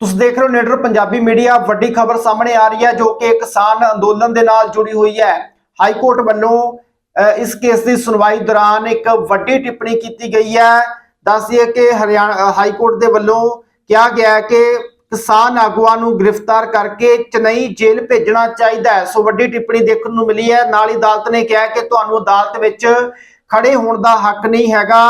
ਤੁਸੀਂ ਦੇਖ ਰਹੇ ਹੋ ਨੀਡਰ ਪੰਜਾਬੀ ਮੀਡੀਆ, ਵੱਡੀ ਖਬਰ ਸਾਹਮਣੇ ਆ ਰਹੀ ਹੈ ਜੋ ਕਿ ਕਿਸਾਨ ਅੰਦੋਲਨ ਦੇ ਨਾਲ ਜੁੜੀ ਹੋਈ ਹੈ। ਹਾਈ ਕੋਰਟ ਵੱਲੋਂ ਇਸ ਕੇਸ ਦੀ ਸੁਣਵਾਈ ਦੌਰਾਨ ਇੱਕ ਵੱਡੀ ਟਿੱਪਣੀ ਕੀਤੀ ਗਈ ਹੈ। ਦੱਸਦੀਏ ਕਿ ਹਰਿਆਣਾ ਹਾਈ ਕੋਰਟ ਦੇ ਵੱਲੋਂ ਕਿਹਾ ਗਿਆ ਹੈ ਕਿ ਕਿਸਾਨ ਆਗੂਆਂ ਨੂੰ ਗ੍ਰਿਫਤਾਰ ਕਰਕੇ ਚਨਈ ਜੇਲ੍ਹ ਭੇਜਣਾ ਚਾਹੀਦਾ ਹੈ। ਸੋ ਵੱਡੀ ਟਿੱਪਣੀ ਦੇਖਣ ਨੂੰ ਮਿਲੀ ਹੈ। ਨਾਲ ਹੀ ਅਦਾਲਤ ਨੇ ਕਿਹਾ ਕਿ ਤੁਹਾਨੂੰ ਅਦਾਲਤ ਵਿੱਚ ਖੜੇ ਹੋਣ ਦਾ ਹੱਕ ਨਹੀਂ ਹੈਗਾ।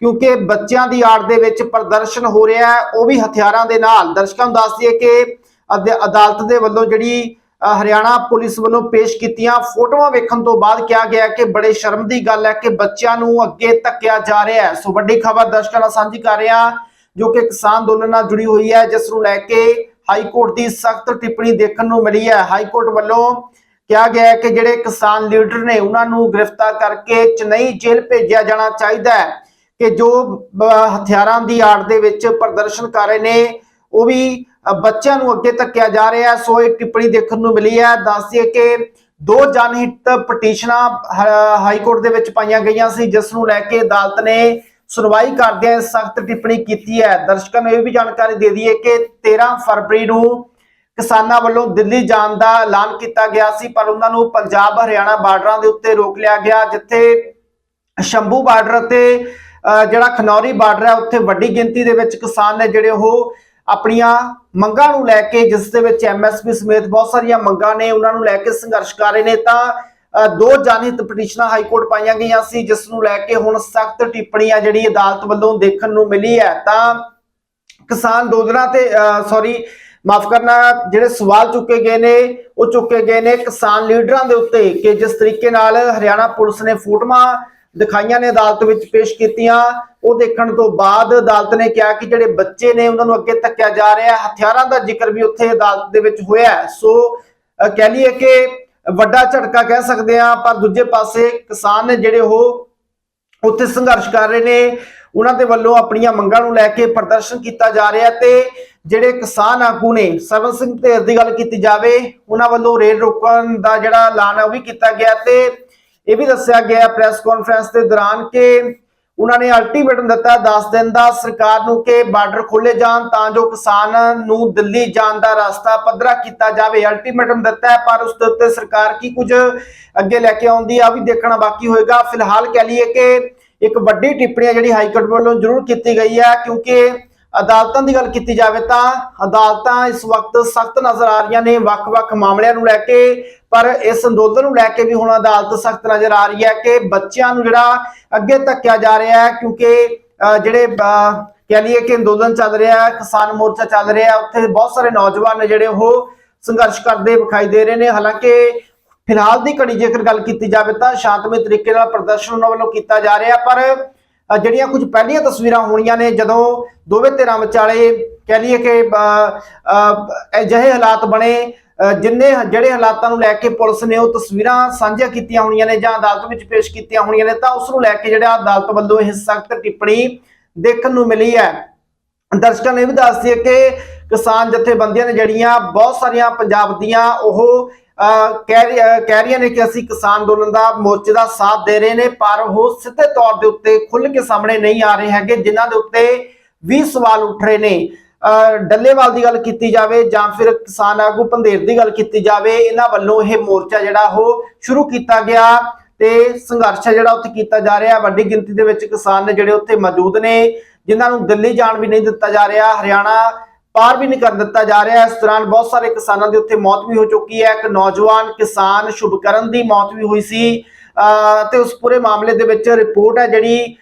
ਕਿਉਂਕਿ ਬੱਚਿਆਂ ਦੀ ਆੜ ਦੇ ਵਿੱਚ ਪ੍ਰਦਰਸ਼ਨ ਹੋ ਰਿਹਾ ਹੈ, ਉਹ ਵੀ ਹਥਿਆਰਾਂ ਦੇ ਨਾਲ। ਦਰਸ਼ਕਾਂ ਨੂੰ ਦੱਸ ਦਈਏ ਕਿ ਅਦ- ਅਦਾਲਤ ਦੇ ਵੱਲੋਂ ਜਿਹੜੀ ਹਰਿਆਣਾ ਪੁਲਿਸ ਵੱਲੋਂ ਪੇਸ਼ ਕੀਤੀਆਂ ਫੋਟੋਆਂ ਵੇਖਣ ਤੋਂ ਬਾਅਦ ਕਿਹਾ ਗਿਆ ਕਿ ਬੜੇ ਸ਼ਰਮ ਦੀ ਗੱਲ ਹੈ ਕਿ ਬੱਚਿਆਂ ਨੂੰ ਅੱਗੇ ਧੱਕਿਆ ਜਾ ਰਿਹਾ ਹੈ। ਸੋ ਵੱਡੀ ਖਬਰ ਦਰਸ਼ਕਾਂ ਨਾਲ ਸਾਂਝੀ ਕਰ ਰਹੇ ਹਾਂ, ਜੋ ਕਿ ਕਿਸਾਨ ਅੰਦੋਲਨ ਨਾਲ ਜੁੜੀ ਹੋਈ ਹੈ, ਜਿਸ ਨੂੰ ਲੈ ਕੇ ਹਾਈ ਕੋਰਟ ਦੀ ਸਖਤ ਟਿੱਪਣੀ ਦੇਖਣ ਨੂੰ ਮਿਲੀ ਹੈ। ਹਾਈ ਕੋਰਟ ਵੱਲੋਂ ਕਿਹਾ ਗਿਆ ਹੈ ਕਿ ਜਿਹੜੇ ਕਿਸਾਨ ਲੀਡਰ ਨੇ, ਉਹਨਾਂ ਨੂੰ ਗ੍ਰਿਫਤਾਰ ਕਰਕੇ ਚਨਈ ਜੇਲ੍ਹ ਭੇਜਿਆ ਜਾਣਾ ਚਾਹੀਦਾ ਹੈ। ਕਿ ਜੋ ਹਥਿਆਰਾਂ ਦੀ ਆੜ ਦੇ ਵਿੱਚ ਪ੍ਰਦਰਸ਼ਨ ਕਰ ਰਹੇ ਨੇ, ਉਹ ਵੀ ਬੱਚਿਆਂ ਨੂੰ ਅੱਗੇ ਧੱਕਿਆ ਜਾ ਰਿਹਾ। ਸੋ ਇਹ ਟਿੱਪਣੀ ਦੇਖਣ ਨੂੰ ਮਿਲੀ ਹੈ। ਦੱਸਦੀਏ ਕਿ ਦੋ ਜਨਹਿਤ ਪਟੀਸ਼ਨਾਂ ਹਾਈ ਕੋਰਟ ਦੇ ਵਿੱਚ ਪਾਈਆਂ ਗਈਆਂ ਸੀ, ਜਿਸ ਨੂੰ ਲੈ ਕੇ ਅਦਾਲਤ ਨੇ ਸੁਣਵਾਈ ਕਰਦਿਆਂ ਸਖਤ ਟਿੱਪਣੀ ਕੀਤੀ ਹੈ। ਦਰਸ਼ਕਾਂ ਨੂੰ ਇਹ ਵੀ ਜਾਣਕਾਰੀ ਦੇ ਦਈਏ ਕਿ 13 ਫਰਵਰੀ ਨੂੰ ਕਿਸਾਨਾਂ ਵੱਲੋਂ ਦਿੱਲੀ ਜਾਣ ਦਾ ਐਲਾਨ ਕੀਤਾ ਗਿਆ ਸੀ, ਪਰ ਉਹਨਾਂ ਨੂੰ ਪੰਜਾਬ ਹਰਿਆਣਾ ਬਾਰਡਰਾਂ ਦੇ ਉੱਤੇ ਰੋਕ ਲਿਆ ਗਿਆ, ਜਿੱਥੇ ਸ਼ੰਭੂ ਬਾਰਡਰ ਤੇ ਜਿਹੜਾ ਖਨੌਰੀ ਬਾਰਡਰ ਹੈ, ਉੱਥੇ ਵੱਡੀ ਗਿਣਤੀ ਦੇ ਵਿੱਚ ਕਿਸਾਨ ਨੇ ਜਿਹੜੇ ਉਹ ਆਪਣੀਆਂ ਮੰਗਾਂ ਨੂੰ ਲੈ ਕੇ, ਜਿਸ ਦੇ ਵਿੱਚ ਐਮਐਸਪੀ ਸਮੇਤ ਬਹੁਤ ਸਾਰੀਆਂ ਮੰਗਾਂ ਨੇ, ਉਹਨਾਂ ਨੂੰ ਲੈ ਕੇ ਸੰਘਰਸ਼ ਕਰ ਰਹੇ ਨੇ, ਤਾਂ ਦੋ ਜਨਹਿਤ ਪਟੀਸ਼ਨਾਂ ਹਾਈ ਕੋਰਟ ਪਾਈਆਂ ਗਈਆਂ ਸੀ, ਜਿਸ ਨੂੰ ਲੈ ਕੇ ਹੁਣ ਸਖਤ ਟਿੱਪਣੀ ਆ ਜਿਹੜੀ ਅਦਾਲਤ ਵੱਲੋਂ ਦੇਖਣ ਨੂੰ ਮਿਲੀ ਹੈ। ਤਾਂ, ਕਿਸਾਨ ਅੰਦੋਲਨਾਂ ਤੇ ਸੌਰੀ ਮਾਫ ਕਰਨਾ, ਜਿਹੜੇ ਸਵਾਲ ਚੁੱਕੇ ਗਏ ਨੇ, ਉਹ ਚੁੱਕੇ ਗਏ ਨੇ ਕਿਸਾਨ ਲੀਡਰਾਂ ਦੇ ਉੱਤੇ ਕਿ ਜਿਸ ਤਰੀਕੇ ਨਾਲ ਹਰਿਆਣਾ ਪੁਲਿਸ ਨੇ ਫੋਟੋਆਂ ਦਿਖਾਈਆਂ ਨੇ ਅਦਾਲਤ ਵਿੱਚ ਪੇਸ਼ ਕੀਤੀਆਂ। ਉਹ ਦੇਖਣ ਤੋਂ ਬਾਅਦ ਅਦਾਲਤ ਨੇ ਕਿਹਾ ਕਿ ਜਿਹੜੇ ਬੱਚੇ ਨੇ, ਉਹਨਾਂ ਨੂੰ ਅੱਗੇ ਧੱਕਿਆ ਜਾ ਰਿਹਾ ਹਥਿਆਰਾਂ ਦਾ ਜ਼ਿਕਰ ਵੀ ਉੱਥੇ ਅਦਾਲਤ ਦੇ ਵਿੱਚ ਹੋਇਆ ਸੋ ਕਹਿ ਲਈਏ ਕਿ ਵੱਡਾ ਝਟਕਾ ਕਹਿ ਸਕਦੇ ਆ ਪਰ ਦੂਜੇ ਪਾਸੇ ਕਿਸਾਨ ਨੇ ਜਿਹੜੇ ਉਹ ਉੱਥੇ ਸੰਘਰਸ਼ ਕਰ ਰਹੇ ਨੇ, ਉਹਨਾਂ ਦੇ ਵੱਲੋਂ ਆਪਣੀਆਂ ਮੰਗਾਂ ਨੂੰ ਲੈ ਕੇ ਪ੍ਰਦਰਸ਼ਨ ਕੀਤਾ ਜਾ ਰਿਹਾ ਤੇ ਜਿਹੜੇ ਕਿਸਾਨ ਆਗੂ ਨੇ ਸਰਵਨ ਸਿੰਘ ਢੇਰ ਦੀ ਗੱਲ ਕੀਤੀ ਜਾਵੇ, ਉਹਨਾਂ ਵੱਲੋਂ ਰੇਲ ਰੋਕਣ ਦਾ ਜਿਹੜਾ ਐਲਾਨ ਹੈ ਉਹ ਵੀ ਕੀਤਾ ਗਿਆ ਤੇ ਇਹ ਵੀ ਦੱਸਿਆ ਗਿਆ ਪ੍ਰੈਸ ਕਾਨਫਰੰਸ ਦੇ ਦੌਰਾਨ ਕਿ ਉਹਨਾਂ ਨੇ ਅਲਟੀਮੇਟਮ ਦਿੱਤਾ 10 ਦਿਨ ਦਾ ਸਰਕਾਰ ਨੂੰ ਕਿ ਬਾਰਡਰ ਖੋਲੇ ਜਾਣ ਤਾਂ ਜੋ ਕਿਸਾਨ ਨੂੰ ਦਿੱਲੀ ਜਾਣ ਦਾ ਰਸਤਾ ਪੱਧਰਾ ਕੀਤਾ ਜਾਵੇ। ਅਲਟੀਮੇਟਮ ਦਿੱਤਾ ਹੈ, ਪਰ ਉਸ ਦੇ ਉੱਤੇ ਸਰਕਾਰ ਕੀ ਕੁਝ ਅੱਗੇ ਲੈ ਕੇ ਆਉਂਦੀ ਆ ਵੀ ਦੇਖਣਾ ਬਾਕੀ ਹੋਏਗਾ। ਫਿਲਹਾਲ ਕਹਿ ਲਈਏ ਕਿ ਇੱਕ ਵੱਡੀ ਟਿੱਪਣੀ ਹੈ ਜਿਹੜੀ ਹਾਈ ਕੋਰਟ ਵੱਲੋਂ ਜ਼ਰੂਰ ਕੀਤੀ ਗਈ ਹੈ, ਕਿਉਂਕਿ ਅਦਾਲਤਾਂ ਦੀ ਗੱਲ ਕੀਤੀ ਜਾਵੇ ਤਾਂ ਅਦਾਲਤਾਂ ਇਸ ਵਕਤ ਸਖਤ ਨਜ਼ਰ ਆ ਰਹੀਆਂ ਨੇ ਵੱਖ-ਵੱਖ ਮਾਮਲਿਆਂ ਨੂੰ ਲੈ ਕੇ ਪਰ ਇਸ ਅੰਦੋਲਨ ਨੂੰ ਲੈ ਕੇ ਵੀ ਹੁਣ ਅਦਾਲਤ ਸਖਤ ਨਜ਼ਰ ਆ ਰਹੀ ਹੈ ਕਿ ਬੱਚਿਆਂ ਨੂੰ ਜਿਹੜਾ ਅੱਗੇ ਧੱਕਿਆ ਜਾ ਰਿਹਾ ਹੈ ਕਿਉਂਕਿ ਅਹ, ਜਿਹੜੇ ਅਹ, ਕਹਿ ਲਈਏ ਕਿ ਅੰਦੋਲਨ ਚੱਲ ਰਿਹਾ ਹੈ ਕਿਸਾਨ ਮੋਰਚਾ ਚੱਲ ਰਿਹਾ ਹੈ ਉੱਥੇ ਬਹੁਤ ਸਾਰੇ ਨੌਜਵਾਨ ਨੇ ਜਿਹੜੇ ਉਹ ਸੰਘਰਸ਼ ਕਰਦੇ ਵਿਖਾਈ ਦੇ ਰਹੇ ਨੇ। ਹਾਲਾਂਕਿ ਫਿਲਹਾਲ ਦੀ ਘੜੀ ਜੇਕਰ ਗੱਲ ਕੀਤੀ ਜਾਵੇ ਤਾਂ ਸ਼ਾਂਤਮਈ ਤਰੀਕੇ ਨਾਲ ਪ੍ਰਦਰਸ਼ਨ ਉਹਨਾਂ ਵੱਲੋਂ ਕੀਤਾ ਜਾ ਰਿਹਾ ਪਰ ਜਿਹੜੀਆਂ ਕੁਝ ਪਹਿਲੀਆਂ ਤਸਵੀਰਾਂ ਹੋਣੀਆਂ ਨੇ, ਜਦੋਂ ਦੋਵੇਂ ਧਿਰਾਂ ਵਿਚਾਲੇ ਕਹਿ ਲਈਏ ਕਿ ਅਜਿਹੇ ਹਾਲਾਤ ਬਣੇ ਜਿੰਨੇ ਜਿਹੜੇ ਹਾਲਾਤਾਂ ਨੂੰ ਲੈ ਕੇ ਪੁਲਿਸ ਨੇ ਉਹ ਤਸਵੀਰਾਂ ਸਾਂਝੀਆਂ ਕੀਤੀਆਂ ਹੋਣੀਆਂ ਨੇ ਜਾਂ ਅਦਾਲਤ ਵਿੱਚ ਪੇਸ਼ ਕੀਤੀਆਂ ਹੋਣੀਆਂ ਨੇ, ਤਾਂ ਉਸ ਨੂੰ ਲੈ ਕੇ ਜਿਹੜਾ ਅਦਾਲਤ ਵੱਲੋਂ ਇਹ ਸਖਤ ਟਿੱਪਣੀ ਦੇਖਣ ਨੂੰ ਮਿਲੀ ਹੈ। ਦਰਸ਼ਕਾਂ ਨੇ ਇਹ ਵੀ ਦੱਸ ਦਈਏ ਕਿ ਕਿਸਾਨ ਜਥੇਬੰਦੀਆਂ ਨੇ ਜਿਹੜੀਆਂ ਬਹੁਤ ਸਾਰੀਆਂ ਪੰਜਾਬ ਦੀਆਂ ਉਹ ਕਹਿ ਰਹੀਆਂ ਨੇ ਕਿ ਅਸੀਂ ਕਿਸਾਨ ਅੰਦੋਲਨ ਦਾ ਮੋਰਚੇ ਦਾ ਸਾਥ ਦੇ ਰਹੇ ਨੇ, ਪਰ ਉਹ ਸਿੱਧੇ ਤੌਰ ਦੇ ਉੱਤੇ ਖੁੱਲ ਕੇ ਸਾਹਮਣੇ ਨਹੀਂ ਆ ਰਹੇ ਹੈਗੇ, ਜਿਨ੍ਹਾਂ ਦੇ ਉੱਤੇ ਵੀ ਸਵਾਲ ਉੱਠ ਰਹੇ ਨੇ। ਡੱਲੇਵਾਲ ਦੀ ਗੱਲ ਕੀਤੀ ਜਾਵੇ ਜਾਂ ਫਿਰ ਕਿਸਾਨ ਆਗੂ ਪੰਧੇਰ ਦੀ ਗੱਲ ਕੀਤੀ ਜਾਵੇ, ਇਹਨਾਂ ਵੱਲੋਂ ਇਹ ਮੋਰਚਾ ਜਿਹੜਾ ਉਹ ਸ਼ੁਰੂ ਕੀਤਾ ਗਿਆ ਤੇ ਸੰਘਰਸ਼ ਜਿਹੜਾ ਉੱਥੇ ਕੀਤਾ ਜਾ ਰਿਹਾ। ਵੱਡੀ ਗਿਣਤੀ ਦੇ ਵਿੱਚ ਕਿਸਾਨ ਨੇ ਜਿਹੜੇ ਉੱਥੇ ਮੌਜੂਦ ਨੇ, ਜਿਨ੍ਹਾਂ ਨੂੰ ਦਿੱਲੀ ਜਾਣ ਵੀ ਨਹੀਂ ਦਿੱਤਾ ਜਾ ਰਿਹਾ। ਹਰਿਆਣਾ ਪਾਰ ਵੀ ਨਹੀਂ ਕਰ ਦਿੱਤਾ ਜਾ ਰਿਹਾ। ਇਸ ਦੌਰਾਨ ਬਹੁਤ ਸਾਰੇ ਕਿਸਾਨਾਂ ਦੀ ਉੱਥੇ ਮੌਤ ਵੀ ਹੋ ਚੁੱਕੀ ਹੈ। ਇੱਕ ਨੌਜਵਾਨ ਕਿਸਾਨ ਸ਼ੁਭਕਰਨ ਦੀ ਮੌਤ ਵੀ ਹੋਈ ਸੀ। ਤੇ ਉਸ ਪੂਰੇ ਮਾਮਲੇ ਦੇ ਵਿੱਚ ਰਿਪੋਰਟ ਹੈ ਜਿਹੜੀ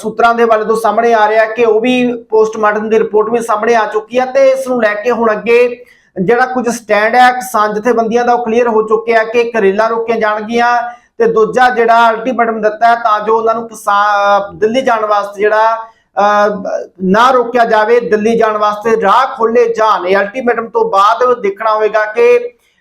ਸੂਤਰਾਂ ਦੇ ਵੱਲ ਤੋਂ ਸਾਹਮਣੇ ਆ ਰਿਹਾ ਕਿ ਉਹ ਵੀ ਪੋਸਟਮਾਰਟਮ ਦੀ ਰਿਪੋਰਟ ਵੀ ਸਾਹਮਣੇ ਆ ਚੁੱਕੀ ਹੈ ਤੇ ਇਸ ਨੂੰ ਲੈ ਕੇ ਹੁਣ ਅੱਗੇ ਜਿਹੜਾ ਕੁਝ ਸਟੈਂਡ ਹੈ, ਕਿਸਾਨ ਜਥੇਬੰਦੀਆਂ ਦਾ ਉਹ ਕਲੀਅਰ ਹੋ ਚੁੱਕਿਆ ਕਿ ਕਰੇਲਾ ਰੋਕੀਆਂ ਜਾਣਗੀਆਂ ਤੇ ਦੂਜਾ ਜਿਹੜਾ ਅਲਟੀਮੇਟਮ ਦਿੱਤਾ ਹੈ ਤਾਂ ਜੋ ਉਹਨਾਂ ਨੂੰ ਕਿਸਾਨ ਦਿੱਲੀ ਜਾਣ ਵਾਸਤੇ ਜਿਹੜਾ ਨਾ ਰੋਕਿਆ ਜਾਵੇ ਦਿੱਲੀ ਜਾਣ ਵਾਸਤੇ ਰਾਹ ਖੋਲੇ ਜਾਣ। ਇਹ ਅਲਟੀਮੇਟਮ ਤੋਂ ਬਾਅਦ ਦੇਖਣਾ ਹੋਵੇਗਾ ਕਿ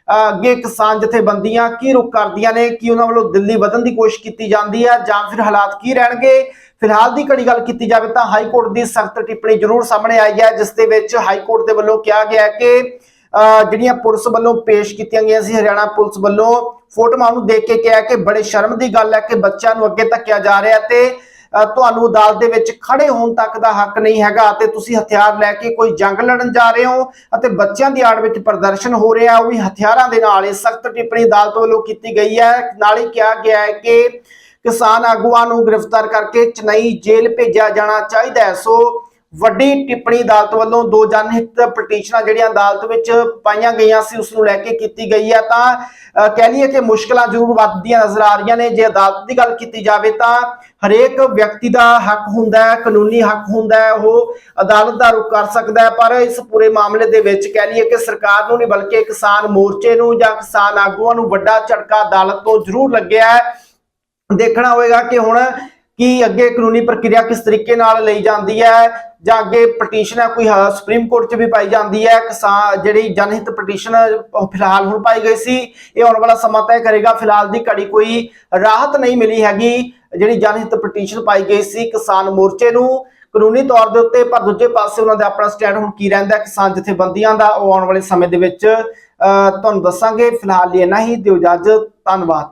ਅੱਗੇ ਕਿਸਾਨ ਜਥੇਬੰਦੀਆਂ ਕੀ ਰੁਕ ਕਰਦੀਆਂ ਨੇ ਕੀ ਉਹਨਾਂ ਵੱਲੋਂ ਦਿੱਲੀ ਵਧਣ ਦੀ ਕੋਸ਼ਿਸ਼ ਕੀਤੀ ਜਾਂਦੀ ਹੈ ਜਾਂ ਫਿਰ ਹਾਲਾਤ ਕੀ ਰਹਿਣਗੇ। ਫਿਲਹਾਲ ਦੀ ਘੜੀ ਗੱਲ ਕੀਤੀ ਜਾਵੇ ਤਾਂ ਹਾਈ ਕੋਰਟ ਦੀ ਸਖਤ ਟਿੱਪਣੀ ਜ਼ਰੂਰ ਸਾਹਮਣੇ ਆਈ ਹੈ ਜਿਸ ਦੇ ਵਿੱਚ ਹਾਈ ਕੋਰਟ ਦੇ ਵੱਲੋਂ ਕਿਹਾ ਗਿਆ ਹੈ ਕਿ ਅਹ, ਜਿਹੜੀਆਂ ਪੁਲਿਸ ਵੱਲੋਂ ਪੇਸ਼ ਕੀਤੀਆਂ ਗਈਆਂ ਸੀ ਹਰਿਆਣਾ ਪੁਲਿਸ ਵੱਲੋਂ ਫੋਟੋਆਂ ਨੂੰ ਦੇਖ ਕੇ ਕਿਹਾ ਕਿ ਬੜੇ ਸ਼ਰਮ ਦੀ ਗੱਲ ਹੈ ਕਿ ਬੱਚਿਆਂ ਨੂੰ ਅੱਗੇ ਧੱਕਿਆ ਜਾ ਰਿਹਾ ਤੇ ਤੁਹਾਨੂੰ ਅਦਾਲਤ ਦੇ ਵਿੱਚ ਖੜੇ ਹੋਣ ਤੱਕ ਦਾ ਹੱਕ ਨਹੀਂ ਹੈਗਾ ਅਤੇ ਤੁਸੀਂ ਹਥਿਆਰ ਲੈ ਕੇ ਕੋਈ ਜੰਗ ਲੜਨ ਜਾ ਰਹੇ ਹੋ ਅਤੇ ਬੱਚਿਆਂ ਦੀ ਆੜ ਵਿੱਚ ਪ੍ਰਦਰਸ਼ਨ ਹੋ ਰਿਹਾ, ਉਹ ਵੀ ਹਥਿਆਰਾਂ ਦੇ ਨਾਲ ਇਹ ਸਖਤ ਟਿੱਪਣੀ ਅਦਾਲਤ ਵੱਲੋਂ ਕੀਤੀ ਗਈ ਹੈ। ਨਾਲ ਹੀ ਕਿਹਾ ਗਿਆ ਹੈ ਕਿ ਕਿਸਾਨ ਆਗੂਆਂ ਨੂੰ ਗ੍ਰਿਫਤਾਰ ਕਰਕੇ ਚਨਈ ਜੇਲ੍ਹ ਭੇਜਿਆ ਜਾਣਾ ਚਾਹੀਦਾ ਹੈ। ਸੋ ਵੱਡੀ ਟਿੱਪਣੀ ਅਦਾਲਤ ਵੱਲੋਂ ਦੋ ਜਨਹਿਤ ਪਟੀਸ਼ਨਾਂ ਜਿਹੜੀਆਂ ਅਦਾਲਤ ਵਿੱਚ ਪਾਈਆਂ ਗਈਆਂ ਸੀ, ਉਸ ਨੂੰ ਲੈ ਕੇ ਕੀਤੀ ਗਈ ਹੈ। ਤਾਂ ਕਹਿ ਲਈਏ ਕਿ ਮੁਸ਼ਕਲਾਂ ਜ਼ਰੂਰ ਵੱਧਦੀਆਂ ਨਜ਼ਰ ਆ ਰਹੀਆਂ ਨੇ। ਜੇ ਅਦਾਲਤ ਦੀ ਗੱਲ ਕੀਤੀ ਜਾਵੇ ਤਾਂ ਹਰੇਕ ਵਿਅਕਤੀ ਦਾ ਹੱਕ ਹੁੰਦਾ ਹੈ, ਕਾਨੂੰਨੀ ਹੱਕ ਹੁੰਦਾ ਹੈ, ਉਹ ਅਦਾਲਤ ਦਾ ਰੁਖ ਕਰ ਸਕਦਾ ਹੈ। ਪਰ ਇਸ ਪੂਰੇ ਮਾਮਲੇ ਦੇ ਵਿੱਚ ਕਹਿ ਲਈਏ ਕਿ ਸਰਕਾਰ ਨੂੰ ਨਹੀਂ, ਬਲਕਿ ਕਿਸਾਨ ਮੋਰਚੇ ਨੂੰ ਜਾਂ ਕਿਸਾਨ ਆਗੂਆਂ ਨੂੰ ਵੱਡਾ ਝਟਕਾ ਅਦਾਲਤ ਤੋਂ ਜ਼ਰੂਰ ਲੱਗਿਆ ਹੈ। ਦੇਖਣਾ ਹੋਵੇਗਾ ਕਿ ਹੁਣ ਕਿ ਅੱਗੇ ਕਾਨੂੰਨੀ ਪ੍ਰਕਿਰਿਆ ਕਿਸ ਤਰੀਕੇ ਨਾਲ ਲਈ ਜਾਂਦੀ ਹੈ? ਜਾਂ ਅੱਗੇ ਪਟੀਸ਼ਨ ਹੈ, ਕੋਈ ਸੁਪਰੀਮ ਕੋਰਟ 'ਚ ਵੀ ਪਾਈ ਜਾਂਦੀ ਹੈ, ਕਿਸਾਨ, ਜਿਹੜੀ ਜਨਹਿਤ ਪਟੀਸ਼ਨ ਫਿਲਹਾਲ ਹੁਣ ਪਾਈ ਗਈ ਸੀ। ਇਹ ਆਉਣ ਵਾਲਾ ਸਮਾਂ ਤੈਅ ਕਰੇਗਾ। ਫਿਲਹਾਲ ਦੀ ਘੜੀ ਕੋਈ ਰਾਹਤ ਨਹੀਂ ਮਿਲੀ ਹੈਗੀ, ਜਿਹੜੀ ਜਨਹਿਤ ਪਟੀਸ਼ਨ ਪਾਈ ਗਈ ਸੀ ਕਿਸਾਨ ਮੋਰਚੇ ਨੂੰ। ਕਾਨੂੰਨੀ ਤੌਰ ਦੇ ਉੱਤੇ, ਪਰ ਦੂਜੇ ਪਾਸੇ ਉਹਨਾਂ ਦਾ ਆਪਣਾ ਸਟੈਂਡ ਹੁਣ ਕੀ ਰਹਿੰਦਾ ਕਿਸਾਨ ਜਥੇਬੰਦੀਆਂ ਦਾ, ਉਹ ਆਉਣ ਵਾਲੇ ਸਮੇਂ ਦੇ ਵਿੱਚ ਤੁਹਾਨੂੰ ਦੱਸਾਂਗੇ। ਫਿਲਹਾਲ ਲਈ ਇੰਨਾ ਹੀ। ਦਿਓ ਇਜਾਜ਼ਤ। ਧੰਨਵਾਦ।